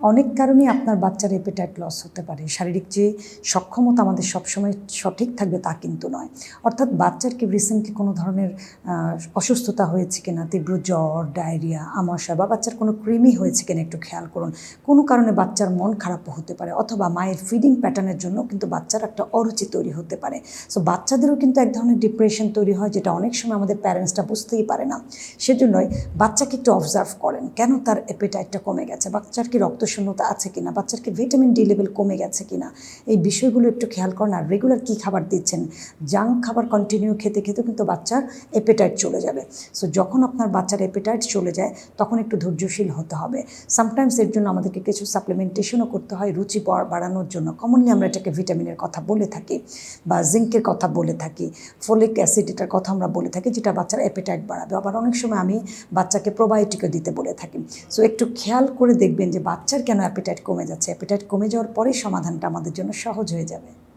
অনেক কারণেই আপনার বাচ্চার এপেটাইট লস হতে পারে। শারীরিক যে সক্ষমতা আমাদের সবসময় সঠিক থাকবে তা কিন্তু নয়। অর্থাৎ বাচ্চার কি রিসেন্টলি কোনো ধরনের অসুস্থতা হয়েছে কিনা, তীব্র জ্বর ডায়রিয়া আমাশা বা বাচ্চার কোনো কৃমি হয়েছে কিনা একটু খেয়াল করুন। কোনো কারণে বাচ্চার মন খারাপ হতে পারে অথবা মায়ের ফিডিং প্যাটার্নের জন্য কিন্তু বাচ্চার একটা অরুচি তৈরি হতে পারে। সো বাচ্চাদেরও কিন্তু এক ধরনের ডিপ্রেশন তৈরি হয় যেটা অনেক সময় আমাদের প্যারেন্টসটা বুঝতেই পারে না। সেজন্যই বাচ্চাকে একটু অবজার্ভ করেন। কেন তার এপেটাইটটা কমে গেছে? বাচ্চার কি রক্তশূন্যতা আছে কিনা বাচ্চার কি ভিটামিন ডি লেভেল কমে গেছে কিনা, এই বিষয়গুলো একটু খেয়াল করেন আর রেগুলার কী খাবার দিচ্ছেন জাঙ্ক খাবার কন্টিনিউ খেতে খেতে কিন্তু বাচ্চার এপেটাইট চলে যাবে। সো যখন আপনার বাচ্চার এপেটাইট চলে যায়, তখন একটু ধৈর্যশীল হতে হবে। সামটাইমস এর জন্য আমাদেরকে কিছু সাপ্লিমেন্টেশনও করতে হয়, রুচি বাড়- বাড়ানোর জন্য। কমনলি আমরা এটাকে ভিটামিনের কথা বলে থাকি বা জিঙ্কের কথা বলে থাকি ফোলিক অ্যাসিড এটার কথা আমরা বলে থাকি, যেটা বাচ্চার অ্যাপেটাইট বাড়াবে। আবার অনেক সময় আমি বাচ্চাকে প্রোবায়োটিকও দিতে বলে থাকি। সো একটু খেয়াল করে দেখবেন যে বাচ্চার কেন অ্যাপিটাইট কমে যাচ্ছে? অ্যাপিটাইট কমে যাওয়ার পরেই সমাধানটা আমাদের জন্য সহজ হয়ে যাবে।